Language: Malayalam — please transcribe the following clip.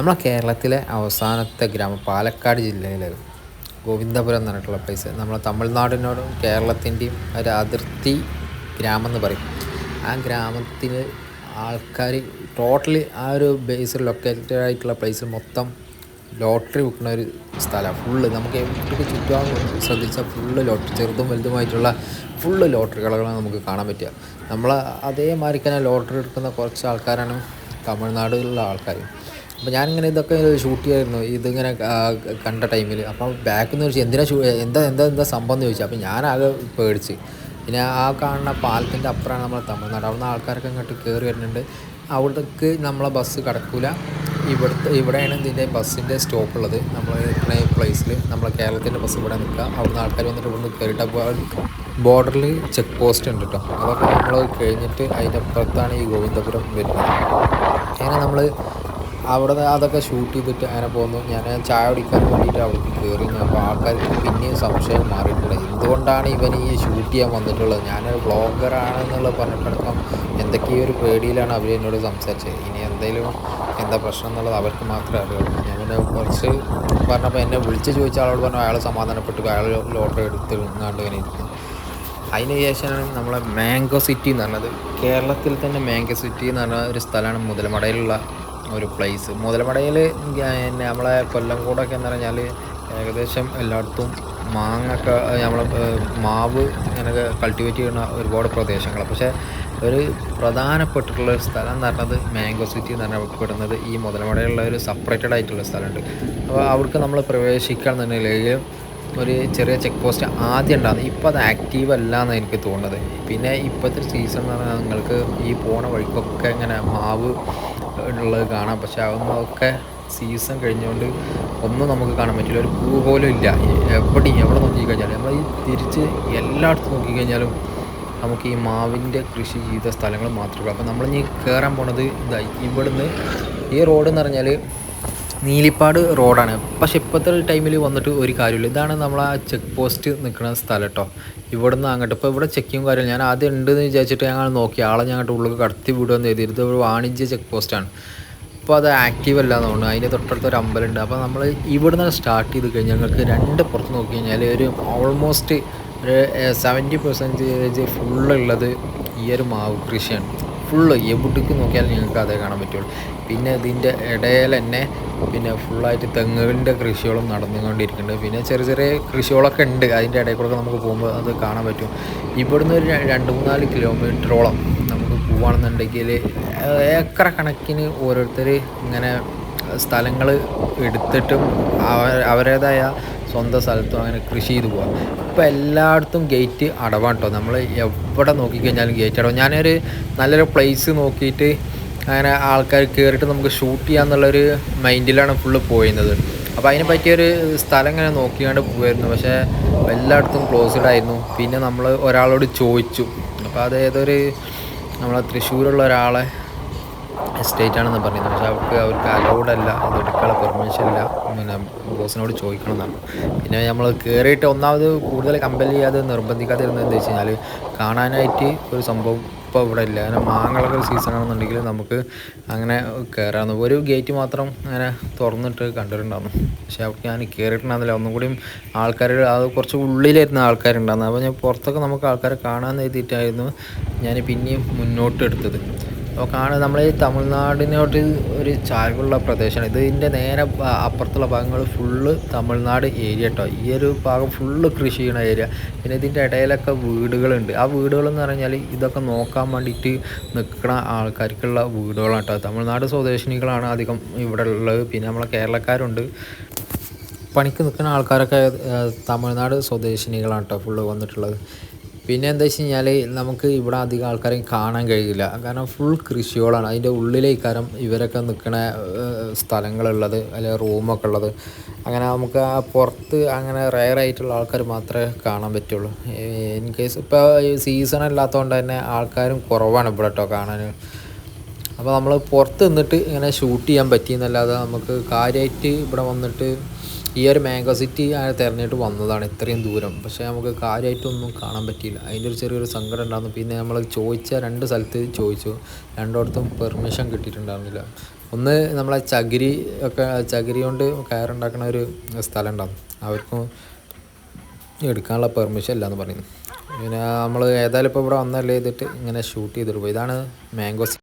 നമ്മളെ കേരളത്തിലെ അവസാനത്തെ ഗ്രാമം പാലക്കാട് ജില്ലയിലെ ഗോവിന്ദപുരം എന്ന് പറഞ്ഞിട്ടുള്ള പ്ലേസ് നമ്മളെ തമിഴ്നാടിനോടും കേരളത്തിന്റെയും ഒരു അതിർത്തി ഗ്രാമം എന്ന് പറയും. ആ ഗ്രാമത്തിൽ ആൾക്കാർ ടോട്ടലി ആ ഒരു ബേസിൽ ലൊക്കേറ്റഡ് ആയിട്ടുള്ള പ്ലേസ് മൊത്തം ലോട്ടറി വിൽക്കുന്ന ഒരു സ്ഥലമാണ്. ഫുള്ള് നമുക്ക് എവിടെ ചുറ്റും ശ്രദ്ധിച്ചാൽ ഫുള്ള് ലോട്ടറി ചെറുതും വലുതുമായിട്ടുള്ള ഫുള്ള് ലോട്ടറി കളകളാണ് നമുക്ക് കാണാൻ പറ്റുക. നമ്മൾ അതേമാതിരി തന്നെ ലോട്ടറി എടുക്കുന്ന കുറച്ച് ആൾക്കാരാണ് തമിഴ്നാടുകളിലുള്ള ആൾക്കാർ അപ്പോൾ ഞാനിങ്ങനെ ഇതൊക്കെ ഷൂട്ട് ചെയ്യായിരുന്നു. ഇതിങ്ങനെ കണ്ട ടൈമിൽ അപ്പം ബാക്കിൽ നിന്ന് ചോദിച്ചു എന്തിനാ ഷൂ എന്താ എന്താ എന്താ സംഭവം എന്ന് ചോദിച്ചു. അപ്പോൾ ഞാനാകെ പേടിച്ച്. പിന്നെ ആ കാണുന്ന പാലത്തിന്റെ അപ്പുറമാണ് നമ്മൾ തമിഴ്നാട്. അവിടുന്ന് ആൾക്കാരൊക്കെ ഇങ്ങോട്ട് കയറി വരുന്നുണ്ട്. അവിടേക്ക് നമ്മളെ ബസ് കിടക്കൂല. ഇവിടുത്തെ ഇവിടെയാണ് ഇതിന്റെ ബസ്സിന്റെ സ്റ്റോപ്പ് ഉള്ളത്. നമ്മൾ നിൽക്കുന്ന പ്ലേസിൽ നമ്മളെ കേരളത്തിന്റെ ബസ് ഇവിടെ നിൽക്കുക. അവിടുന്ന് ആൾക്കാർ വന്നിട്ട് ഇവിടുന്ന് കയറിയിട്ട് ബോർഡറിൽ ചെക്ക് പോസ്റ്റ് ഉണ്ട് കേട്ടോ അതൊക്കെ നമ്മൾ കഴിഞ്ഞിട്ട് അതിന്റെ അപ്പുറത്താണ് ഈ ഗോവിന്ദപുരം വരുന്നത്. അങ്ങനെ നമ്മൾ അവിടെ അതൊക്കെ ഷൂട്ട് ചെയ്തിട്ട് അങ്ങനെ പോകുന്നു ഞാൻ ചായ കുടിക്കാൻ വേണ്ടിയിട്ട് അവിടേക്ക് കയറി അപ്പോൾ ആൾക്കാർക്ക് പിന്നെയും സംശയം മാറിയിട്ടുള്ളത് എന്തുകൊണ്ടാണ് ഇവൻ ഈ ഷൂട്ട് ചെയ്യാൻ വന്നിട്ടുള്ളത്? ഞാനൊരു ബ്ലോഗറാണെന്നുള്ള പറഞ്ഞിട്ടടക്കം എന്തൊക്കെയോ ഒരു പേടിയിലാണ് അവർ എന്നോട് സംസാരിച്ചത്. ഇനി എന്തെങ്കിലും എന്താ പ്രശ്നം എന്നുള്ളത് അവർക്ക് മാത്രമേ അറിയുള്ളൂ. ഞാൻ പിന്നെ കുറച്ച് പറഞ്ഞപ്പോൾ എന്നെ വിളിച്ച് ചോദിച്ച ആളോട് പറഞ്ഞു അയാൾ സമാധാനപ്പെട്ടു. അയാൾ ലോട്ടറി എടുത്ത് ഇങ്ങാണ്ട് ഇങ്ങനെ ഇരിക്കുന്നു. അതിന് ശേഷമാണ് നമ്മളെ മാംഗോ സിറ്റി എന്ന് പറഞ്ഞത്. കേരളത്തിൽ തന്നെ മാംഗോ സിറ്റി എന്ന് പറഞ്ഞ ഒരു സ്ഥലമാണ് മുതലമടയിലുള്ള ഒരു പ്ലേസ് മുതലമടയിൽ പിന്നെ നമ്മളെ കൊല്ലംകോടൊക്കെ എന്ന് പറഞ്ഞാൽ ഏകദേശം എല്ലായിടത്തും മാങ്ങൊക്കെ നമ്മൾ മാവ് ഇങ്ങനെ കൾട്ടിവേറ്റ് ചെയ്യുന്ന ഒരുപാട് പ്രദേശങ്ങൾ പക്ഷേ ഒരു പ്രധാനപ്പെട്ടിട്ടുള്ള ഒരു സ്ഥലം എന്ന് പറഞ്ഞത് മാംഗോ സിറ്റി എന്ന് പറഞ്ഞപ്പെടുന്നത് ഈ മുതലമടയിലുള്ള ഒരു സെപ്പറേറ്റഡ് ആയിട്ടുള്ള സ്ഥലമുണ്ട്. അപ്പോൾ അവർക്ക് നമ്മൾ പ്രവേശിക്കാൻ പ്രവേശിക്കുകയാണെന്നുണ്ടെങ്കിൽ ഒരു ചെറിയ ചെക്ക് പോസ്റ്റ് ആദ്യം ഉണ്ടാകുന്നത് ഇപ്പോൾ അത് ആക്റ്റീവ് അല്ല എന്ന് എനിക്ക് തോന്നുന്നത്. പിന്നെ ഇപ്പോഴത്തെ സീസൺ എന്ന് പറഞ്ഞാൽ നിങ്ങൾക്ക് ഈ പോണ വഴിക്കൊക്കെ ഇങ്ങനെ മാവ് ഉള്ളത് കാണാം. പക്ഷെ അതൊന്നൊക്കെ സീസൺ കഴിഞ്ഞുകൊണ്ട് ഒന്നും നമുക്ക് കാണാൻ പറ്റില്ല. ഒരു പൂ പോലും ഇല്ല. എവിടെയും എവിടെ നോക്കിക്കഴിഞ്ഞാലും നമ്മൾ ഈ തിരിച്ച് എല്ലായിടത്തും നോക്കിക്കഴിഞ്ഞാലും നമുക്ക് ഈ മാവിന്റെ കൃഷി ചെയ്ത സ്ഥലങ്ങൾ മാത്രമേ ഉള്ളൂ. അപ്പോൾ നമ്മൾ ഇനി കയറാൻ പോണത് ഇതായി ഇവിടുന്ന് ഈ റോഡ് എന്ന് പറഞ്ഞാൽ നീലിപ്പാട് റോഡാണ്. പക്ഷെ ഇപ്പോഴത്തെ ടൈമിൽ വന്നിട്ട് ഒരു കാര്യമില്ല ഇതാണ് നമ്മൾ ആ ചെക്ക് പോസ്റ്റ് നിൽക്കുന്ന സ്ഥലം കേട്ടോ ഇവിടെ നിന്ന് അങ്ങോട്ട്. ഇപ്പോൾ ഇവിടെ ചെക്കിങ് കാര്യമില്ല. ഞാൻ ആദ്യം ഉണ്ടെന്ന് വിചാരിച്ചിട്ട് ഞങ്ങൾ നോക്കി. ആളെ ഞങ്ങളുടെ ഉള്ളിൽ കടത്തി വിടുമെന്ന് എഴുതി ഇത് ഒരു വാണിജ്യ ചെക്ക് പോസ്റ്റാണ് ഇപ്പോൾ അത് ആക്റ്റീവ് അല്ല എന്നുകൊണ്ട് അതിന്റെ തൊട്ടടുത്ത് ഒരു അമ്പലമുണ്ട്. അപ്പോൾ നമ്മൾ ഇവിടെ നിന്ന് സ്റ്റാർട്ട് ചെയ്ത് കഴിഞ്ഞാൽ ഞങ്ങൾക്ക് രണ്ട് പുറത്ത് നോക്കി കഴിഞ്ഞാൽ ഒരു ഓൾമോസ്റ്റ് ഒരു സെവന്റി പെർസെന്റേജ് ഫുള്ളുള്ളത് ഈ ഒരു മാവ് കൃഷിയാണ്. ഫുള്ള് എവിടേക്ക് നോക്കിയാലും നിങ്ങൾക്ക് അതേ കാണാൻ പറ്റുള്ളൂ. പിന്നെ ഇതിന്റെ ഇടയിൽ തന്നെ പിന്നെ ഫുള്ളായിട്ട് തെങ്ങുകളുടെ കൃഷികളും നടന്നുകൊണ്ടിരിക്കുന്നുണ്ട്. പിന്നെ ചെറിയ ചെറിയ കൃഷികളൊക്കെ ഉണ്ട്. അതിന്റെ ഇടയിൽ കൂടെ നമുക്ക് പോകുമ്പോൾ അത് കാണാൻ പറ്റും. ഇവിടുന്ന് ഒരു രണ്ട് മൂന്നാൽ കിലോമീറ്ററോളം നമുക്ക് പോവുകയാണെന്നുണ്ടെങ്കിൽ ഏക്കർ കണക്കിന് ഓരോരുത്തർ ഇങ്ങനെ സ്ഥലങ്ങൾ എടുത്തിട്ടും അവരുടേതായ സ്വന്തം സ്ഥലത്തും അങ്ങനെ കൃഷി ചെയ്ത് പോകാം ഇപ്പോൾ എല്ലായിടത്തും ഗേറ്റ് അടവാണ് കേട്ടോ നമ്മൾ എവിടെ നോക്കിക്കഴിഞ്ഞാലും ഗേറ്റ് അടവ്. ഞാനൊരു നല്ലൊരു പ്ലേസ് നോക്കിയിട്ട് അങ്ങനെ ആൾക്കാർ കയറിയിട്ട് നമുക്ക് ഷൂട്ട് ചെയ്യാന്നുള്ളൊരു മൈൻഡിലാണ് ഫുള്ള് പോയിരുന്നത്. അപ്പോൾ അതിനെ പറ്റിയൊരു സ്ഥലം ഇങ്ങനെ നോക്കിയാണ്ട് പോയിരുന്നു. പക്ഷേ എല്ലായിടത്തും ക്ലോസ്ഡ് ആയിരുന്നു. പിന്നെ നമ്മൾ ഒരാളോട് ചോദിച്ചു. അപ്പോൾ അത് ഏതൊരു നമ്മളെ തൃശ്ശൂരുള്ള ഒരാളെ എസ്റ്റേറ്റ് ആണെന്ന് പറയുന്നത്. പക്ഷെ അവർക്ക് അവർക്ക് അലൗഡ് അല്ല. അത് എടുക്കാനുള്ള പെർമിഷൻ ഇല്ല. പിന്നെ ബോസിനോട് ചോദിക്കണം എന്നാണ് പിന്നെ നമ്മൾ കയറിയിട്ട് ഒന്നാമത് കൂടുതൽ കമ്പൽ ചെയ്യാതെ നിർബന്ധിക്കാതെ ഇരുന്നത് എന്താ വെച്ച് കഴിഞ്ഞാൽ കാണാനായിട്ട് ഒരു സംഭവം ഇപ്പോൾ ഇവിടെ ഇല്ല. അങ്ങനെ മാങ്ങളൊക്കെ സീസൺ ആണെന്നുണ്ടെങ്കിൽ നമുക്ക് അങ്ങനെ കയറാമെന്ന് ഒരു ഗേറ്റ് മാത്രം അങ്ങനെ തുറന്നിട്ട് കണ്ടിട്ടുണ്ടായിരുന്നു. പക്ഷേ അവിടെ ഞാൻ കയറിയിട്ടുണ്ടായിരുന്നില്ല ഒന്നും കൂടിയും ആൾക്കാർ അത് കുറച്ച് ഉള്ളിലായിരുന്നു ആൾക്കാരുണ്ടായിരുന്നു. അപ്പോൾ ഞാൻ പുറത്തൊക്കെ നമുക്ക് ആൾക്കാരെ കാണാമെന്ന് എഴുതിയിട്ടായിരുന്നു ഞാൻ പിന്നെയും മുന്നോട്ട് എടുത്തത് അപ്പോൾ കാണുക നമ്മൾ ഈ തമിഴ്നാടിനോട്ട് ഒരു ചായ്വുള്ള പ്രദേശമാണ്. ഇതിന്റെ നേരെ അപ്പുറത്തുള്ള ഭാഗങ്ങൾ ഫുള്ള് തമിഴ്നാട് ഏരിയ കേട്ടോ ഈ ഒരു ഭാഗം ഫുള്ള് കൃഷി ചെയ്യുന്ന ഏരിയ പിന്നെ ഇതിന്റെ ഇടയിലൊക്കെ വീടുകളുണ്ട്. ആ വീടുകളെന്ന് പറഞ്ഞാൽ ഇതൊക്കെ നോക്കാൻ വേണ്ടിയിട്ട് നിൽക്കുന്ന ആൾക്കാർക്കുള്ള വീടുകളാണ് കേട്ടോ തമിഴ്നാട് സ്വദേശിനികളാണ് അധികം ഇവിടെ ഉള്ളത്. പിന്നെ നമ്മളെ കേരളക്കാരുണ്ട്. പണിക്ക് നിൽക്കുന്ന ആൾക്കാരൊക്കെ തമിഴ്നാട് സ്വദേശിനികളാണ് കേട്ടോ ഫുള്ള് വന്നിട്ടുള്ളത്. പിന്നെ എന്താ വെച്ച് കഴിഞ്ഞാൽ നമുക്ക് ഇവിടെ അധികം ആൾക്കാരെയും കാണാൻ കഴിയില്ല. കാരണം ഫുൾ കൃഷികളാണ്. അതിന്റെ ഉള്ളിലേക്കാരം ഇവരൊക്കെ നിൽക്കുന്ന സ്ഥലങ്ങളുള്ളത് അല്ലെങ്കിൽ റൂമൊക്കെ ഉള്ളത്. അങ്ങനെ നമുക്ക് ആ പുറത്ത് അങ്ങനെ റയർ ആയിട്ടുള്ള ആൾക്കാർ മാത്രമേ കാണാൻ പറ്റുള്ളൂ. ഇൻ കേസ് ഇപ്പോൾ സീസൺ അല്ലാത്തതുകൊണ്ട് തന്നെ ആൾക്കാരും കുറവാണ് ഇവിടെ കേട്ടോ കാണാൻ അപ്പോൾ നമ്മൾ പുറത്ത് നിന്നിട്ട് ഇങ്ങനെ ഷൂട്ട് ചെയ്യാൻ പറ്റിയെന്നല്ലാതെ നമുക്ക് കാര്യമായിട്ട് ഇവിടെ വന്നിട്ട് ഈ ഒരു മാംഗോ സിറ്റി തിരഞ്ഞിട്ട് വന്നതാണ് ഇത്രയും ദൂരം. പക്ഷേ നമുക്ക് കാര്യമായിട്ടൊന്നും കാണാൻ പറ്റിയില്ല. അതിന്റെ ഒരു ചെറിയൊരു സങ്കടം ഉണ്ടായിരുന്നു. പിന്നെ നമ്മൾ ചോദിച്ച രണ്ട് സ്ഥലത്ത് ചോദിച്ചു. രണ്ടിടത്തും പെർമിഷൻ കിട്ടിയിട്ടുണ്ടായിരുന്നില്ല. ഒന്ന് നമ്മളെ ചകിരി ഒക്കെ ചകിരി കൊണ്ട് കയറുണ്ടാക്കുന്ന ഒരു സ്ഥലം ഉണ്ടാകും അവർക്കും എടുക്കാനുള്ള പെർമിഷൻ ഇല്ല എന്ന് പറയുന്നു പിന്നെ നമ്മൾ ഏതായാലും ഇപ്പോൾ ഇവിടെ വന്നല്ലേ ചെയ്തിട്ട് ഇങ്ങനെ ഷൂട്ട് ചെയ്തിട്ട് പോയി ഇതാണ് മാംഗോ